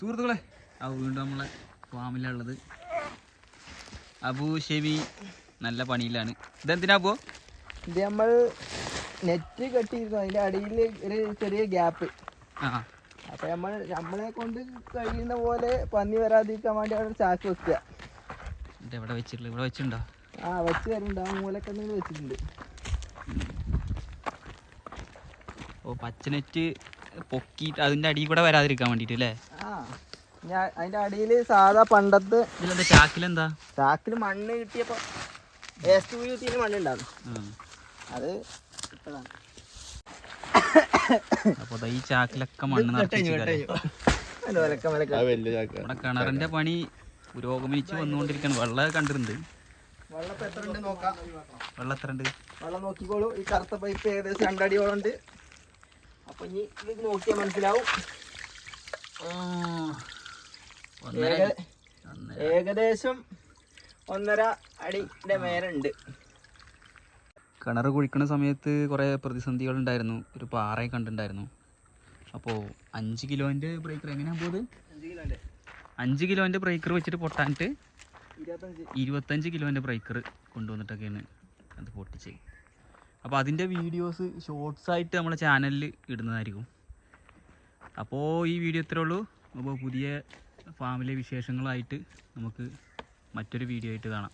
സുഹൃത്തുക്കളെ ആ വീണ്ടും നമ്മളെ ഫാമിലുള്ളത് അബു ഷെവി നല്ല പണിയിലാണ്. ഇതെന്തിനാ അബു? ഇത് നമ്മൾ നെറ്റ് കെട്ടിയിരുന്നു. അതിന്റെ അടിയിൽ ഒരു ചെറിയ ഗ്യാപ്പ് ആ അപ്പൊ നമ്മൾ നമ്മളെ കൊണ്ട് കഴിയുന്ന പോലെ പന്നി വരാതിരിക്കാൻ വേണ്ടി അവിടെ ചാക്ക് വെക്കുക. ഇത് എവിടെ വെച്ചിട്ടുള്ളത് ഇവിടെ വെച്ചിട്ടുണ്ടോ? ആ വെച്ച് തരുന്നുണ്ട് ആ മൂലക്കണ്ണിൽ വെച്ചിട്ടുണ്ട്. ഓ പച്ചനെറ്റ് പൊക്കിയിട്ട് അതിന്റെ അടിയിൽ കൂടെ വരാതിരിക്കാൻ വേണ്ടിട്ട് അല്ലേ ആ ഞാൻ അതിന്റെ അടിയിൽ സാധാ പണ്ടത്തെ ഇതിലെന്താ ചാക്കിലെന്താ? ചാക്കിൽ മണ്ണ് കിട്ടിയപ്പോ വേസ്റ്റ് കുഴി മണ്ണുണ്ടാവും ആ. അത്. അപ്പോൾ ഈ ചാക്കിലൊക്കെ മണ്ണ് ഇവിടെ കിണറിന്റെ പണി പുരോഗമിച്ച് വന്നുകൊണ്ടിരിക്കണം. വെള്ളം കണ്ടിട്ടുണ്ട്. വെള്ളം എത്ര ഉണ്ട് നോക്കാം. വെള്ളം എത്ര ഉണ്ട് വെള്ളം നോക്കിക്കോളൂ. ഈ കറുത്ത പൈപ്പ് ഏകദേശം രണ്ടടിയോളം ഉണ്ട്. അപ്പൊ ഇനി ഇത് നോക്കിയാൽ മനസ്സിലാവും. ഏകദേശം ഒന്നര അടിന്റെ മേലുണ്ട്. കിണർ കുഴിക്കുന്ന സമയത്ത് കുറേ പ്രതിസന്ധികൾ ഉണ്ടായിരുന്നു ഒരു പാറയെ കണ്ടിട്ടുണ്ടായിരുന്നു. അപ്പോ അഞ്ച് കിലോന്റെ ബ്രേക്കർ എങ്ങനെയാ പോകുന്നത് അഞ്ച് കിലോന്റെ ബ്രേക്കർ വെച്ചിട്ട് പൊട്ടാനിട്ട് ഇരുപത്തഞ്ച്. കിലോന്റെ കിലോന്റെ ബ്രേക്കർ കൊണ്ടുവന്നിട്ടൊക്കെയാണ് അത് പൊട്ടിച്ചത്. അപ്പോൾ അതിന്റെ വീഡിയോസ് ഷോർട്സ് ആയിട്ട് നമ്മളെ ചാനലിൽ ഇടുന്നതായിരിക്കും. അപ്പോൾ ഈ വീഡിയോ ഇത്രേ ഉള്ളൂ. അപ്പോൾ പുതിയ ഫാമിലെ വിശേഷങ്ങളായിട്ട് നമുക്ക് മറ്റൊരു വീഡിയോ ആയിട്ട് കാണാം.